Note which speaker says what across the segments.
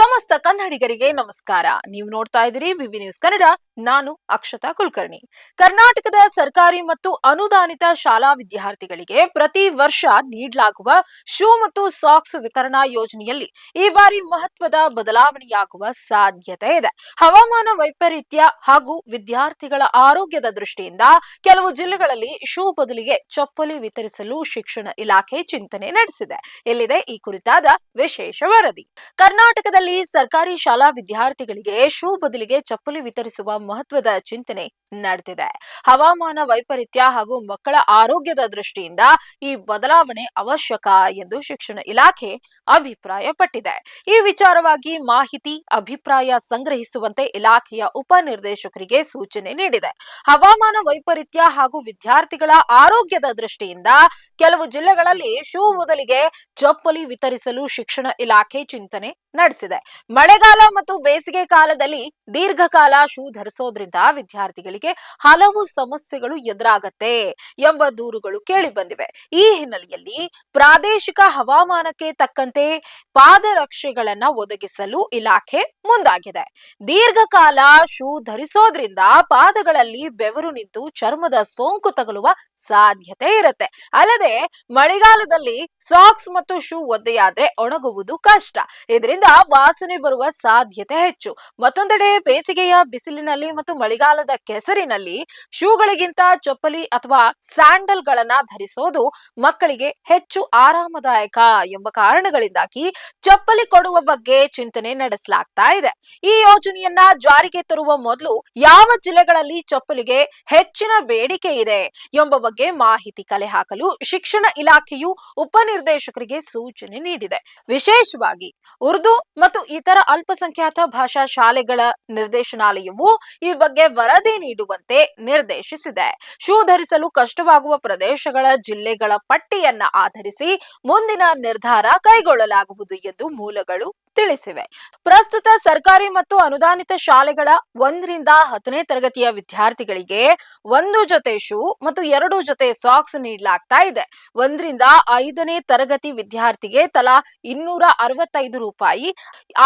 Speaker 1: ಕನ್ನಡಿಗರಿಗೆ ನಮಸ್ಕಾರ. ನೀವು ನೋಡ್ತಾ ಇದ್ದೀರಿ ವಿವಿ ನ್ಯೂಸ್ ಕನ್ನಡ. ನಾನು ಅಕ್ಷತಾ ಕುಲಕರ್ಣಿ. ಕರ್ನಾಟಕದ ಸರ್ಕಾರಿ ಮತ್ತು ಅನುದಾನಿತ ಶಾಲಾ ವಿದ್ಯಾರ್ಥಿಗಳಿಗೆ ಪ್ರತಿ ವರ್ಷ ನೀಡಲಾಗುವ ಶೂ ಮತ್ತು ಸಾಕ್ಸ್ ವಿತರಣಾ ಯೋಜನೆಯಲ್ಲಿ ಈ ಬಾರಿ ಮಹತ್ವದ ಬದಲಾವಣೆಯಾಗುವ ಸಾಧ್ಯತೆ ಇದೆ. ಹವಾಮಾನ ವೈಪರೀತ್ಯ ಹಾಗೂ ವಿದ್ಯಾರ್ಥಿಗಳ ಆರೋಗ್ಯದ ದೃಷ್ಟಿಯಿಂದ ಕೆಲವು ಜಿಲ್ಲೆಗಳಲ್ಲಿ ಶೂ ಬದಲಿಗೆ ಚಪ್ಪಲಿ ವಿತರಿಸಲು ಶಿಕ್ಷಣ ಇಲಾಖೆ ಚಿಂತನೆ ನಡೆಸಿದೆ. ಎಲ್ಲಿದೆ ಈ ಕುರಿತಾದ ವಿಶೇಷ ವರದಿ. ಕರ್ನಾಟಕದಲ್ಲಿ ಸರ್ಕಾರಿ ಶಾಲಾ ವಿದ್ಯಾರ್ಥಿಗಳಿಗೆ ಶೂ ಬದಲಿಗೆ ಚಪ್ಪಲಿ ವಿತರಿಸುವ ಮಹತ್ವದ ಚಿಂತನೆ ನಡೆದಿದೆ. ಹವಾಮಾನ ವೈಪರೀತ್ಯ ಹಾಗೂ ಮಕ್ಕಳ ಆರೋಗ್ಯದ ದೃಷ್ಟಿಯಿಂದ ಈ ಬದಲಾವಣೆ ಅವಶ್ಯಕ ಎಂದು ಶಿಕ್ಷಣ ಇಲಾಖೆ ಅಭಿಪ್ರಾಯಪಟ್ಟಿದೆ. ಈ ವಿಚಾರವಾಗಿ ಮಾಹಿತಿ, ಅಭಿಪ್ರಾಯ ಸಂಗ್ರಹಿಸುವಂತೆ ಇಲಾಖೆಯ ಉಪನಿರ್ದೇಶಕರಿಗೆ ಸೂಚನೆ ನೀಡಿದೆ. ಹವಾಮಾನ ವೈಪರೀತ್ಯ ಹಾಗೂ ವಿದ್ಯಾರ್ಥಿಗಳ ಆರೋಗ್ಯದ ದೃಷ್ಟಿಯಿಂದ ಕೆಲವು ಜಿಲ್ಲೆಗಳಲ್ಲಿ ಶೂ ಬದಲಿಗೆ ಚಪ್ಪಲಿ ವಿತರಿಸಲು ಶಿಕ್ಷಣ ಇಲಾಖೆ ಚಿಂತನೆ ನಡೆಸಿದೆ. ಮಳೆಗಾಲ ಮತ್ತು ಬೇಸಿಗೆ ಕಾಲದಲ್ಲಿ ದೀರ್ಘಕಾಲ ಶೂ ಧರಿಸೋದ್ರಿಂದ ವಿದ್ಯಾರ್ಥಿಗಳಿಗೆ ಹಲವು ಸಮಸ್ಯೆಗಳು ಎದುರಾಗತ್ತೆ ಎಂಬ ದೂರುಗಳು ಕೇಳಿ ಬಂದಿವೆ. ಈ ಹಿನ್ನೆಲೆಯಲ್ಲಿ ಪ್ರಾದೇಶಿಕ ಹವಾಮಾನಕ್ಕೆ ತಕ್ಕಂತೆ ಪಾದರಕ್ಷೆಗಳನ್ನ ಒದಗಿಸಲು ಇಲಾಖೆ ಮುಂದಾಗಿದೆ. ದೀರ್ಘಕಾಲ ಶೂ ಧರಿಸೋದ್ರಿಂದ ಪಾದಗಳಲ್ಲಿ ಬೆವರು ನಿಂತು ಚರ್ಮದ ಸೋಂಕು ತಗಲುವ ಸಾಧ್ಯತೆ ಇರುತ್ತೆ. ಅಲ್ಲದೆ ಮಳೆಗಾಲದಲ್ಲಿ ಸಾಕ್ಸ್ ಮತ್ತು ಶೂ ಒದ್ದೆಯಾದ್ರೆ ಒಣಗುವುದು ಕಷ್ಟ. ಇದರಿಂದ ವಾಸನೆ ಬರುವ ಸಾಧ್ಯತೆ ಹೆಚ್ಚು. ಮತ್ತೊಂದೆಡೆ ಬೇಸಿಗೆಯ ಬಿಸಿಲಿನಲ್ಲಿ ಮತ್ತು ಮಳೆಗಾಲದ ಕೆಸರಿನಲ್ಲಿ ಶೂಗಳಿಗಿಂತ ಚಪ್ಪಲಿ ಅಥವಾ ಸ್ಯಾಂಡಲ್ ಗಳನ್ನ ಧರಿಸೋದು ಮಕ್ಕಳಿಗೆ ಹೆಚ್ಚು ಆರಾಮದಾಯಕ ಎಂಬ ಕಾರಣಗಳಿಂದಾಗಿ ಚಪ್ಪಲಿ ಕೊಡುವ ಬಗ್ಗೆ ಚಿಂತನೆ ನಡೆಸಲಾಗ್ತಾ ಇದೆ. ಈ ಯೋಜನೆಯನ್ನ ಜಾರಿಗೆ ತರುವ ಮೊದಲು ಯಾವ ಜಿಲ್ಲೆಗಳಲ್ಲಿ ಚಪ್ಪಲಿಗೆ ಹೆಚ್ಚಿನ ಬೇಡಿಕೆ ಇದೆ ಎಂಬ ಬಗ್ಗೆ ಮಾಹಿತಿ ಕಲೆ ಹಾಕಲು ಶಿಕ್ಷಣ ಇಲಾಖೆಯು ಉಪನಿರ್ದೇಶಕರಿಗೆ ಸೂಚನೆ ನೀಡಿದೆ. ವಿಶೇಷವಾಗಿ ಉರ್ದು ಮತ್ತು ಇತರ ಅಲ್ಪಸಂಖ್ಯಾತ ಭಾಷಾ ಶಾಲೆಗಳ ನಿರ್ದೇಶನಾಲಯವು ಈ ಬಗ್ಗೆ ವರದಿ ನೀಡುವಂತೆ ನಿರ್ದೇಶಿಸಿದೆ. ಶೂ ಧರಿಸಲು ಕಷ್ಟವಾಗುವ ಪ್ರದೇಶಗಳ ಜಿಲ್ಲೆಗಳ ಪಟ್ಟಿಯನ್ನ ಆಧರಿಸಿ ಮುಂದಿನ ನಿರ್ಧಾರ ಕೈಗೊಳ್ಳಲಾಗುವುದು ಎಂದು ಮೂಲಗಳು ತಿಳಿಸಿವೆ. ಪ್ರಸ್ತುತ ಸರ್ಕಾರಿ ಮತ್ತು ಅನುದಾನಿತ ಶಾಲೆಗಳ ಒಂದರಿಂದ ಹತ್ತನೇ ತರಗತಿಯ ವಿದ್ಯಾರ್ಥಿಗಳಿಗೆ ಒಂದು ಜೊತೆ ಶೂ ಮತ್ತು ಎರಡು ಜೊತೆ ಸಾಕ್ಸ್ ನೀಡಲಾಗ್ತಾ ಇದೆ. ಒಂದರಿಂದ ಐದನೇ ತರಗತಿ ವಿದ್ಯಾರ್ಥಿಗೆ ತಲಾ ಇನ್ನೂರ ಅರವತ್ತೈದು ರೂಪಾಯಿ,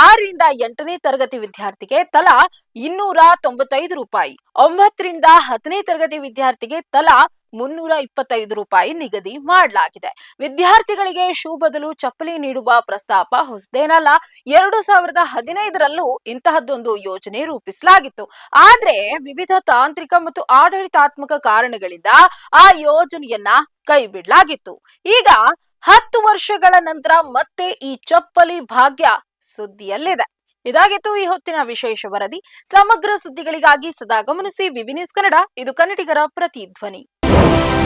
Speaker 1: ಆರರಿಂದ ಎಂಟನೇ ತರಗತಿ ವಿದ್ಯಾರ್ಥಿಗೆ ತಲಾ ಇನ್ನೂರ ತೊಂಬತ್ತೈದು ರೂಪಾಯಿ, ಒಂಬತ್ತರಿಂದ ಹತ್ತನೇ ತರಗತಿ ವಿದ್ಯಾರ್ಥಿಗೆ ತಲಾ ಮುನ್ನೂರ ಇಪ್ಪತ್ತೈದು ರೂಪಾಯಿ ನಿಗದಿ ಮಾಡಲಾಗಿದೆ. ವಿದ್ಯಾರ್ಥಿಗಳಿಗೆ ಶೂ ಬದಲು ಚಪ್ಪಲಿ ನೀಡುವ ಪ್ರಸ್ತಾಪ ಹೊಸದೇನಲ್ಲ, ಎರಡು ಸಾವಿರದ ಹದಿನೈದರಲ್ಲೂ ಇಂತಹದ್ದೊಂದು ಯೋಜನೆ ರೂಪಿಸಲಾಗಿತ್ತು. ಆದ್ರೆ ವಿವಿಧ ತಾಂತ್ರಿಕ ಮತ್ತು ಆಡಳಿತಾತ್ಮಕ ಕಾರಣಗಳಿಂದ ಆ ಯೋಜನೆಯನ್ನ ಕೈ ಬಿಡಲಾಗಿತ್ತು ಈಗ ಹತ್ತು ವರ್ಷಗಳ ನಂತರ ಮತ್ತೆ ಈ ಚಪ್ಪಲಿ ಭಾಗ್ಯ ಸುದ್ದಿಯಲ್ಲಿದೆ. ಇದಾಗಿತ್ತು ಈ ಹೊತ್ತಿನ ವಿಶೇಷ ವರದಿ. ಸಮಗ್ರ ಸುದ್ದಿಗಳಿಗಾಗಿ ಸದಾ ಗಮನಿಸಿ ವಿವಿ ಕನ್ನಡ, ಇದು ಕನ್ನಡಿಗರ ಪ್ರತಿಧ್ವನಿ. Thank you.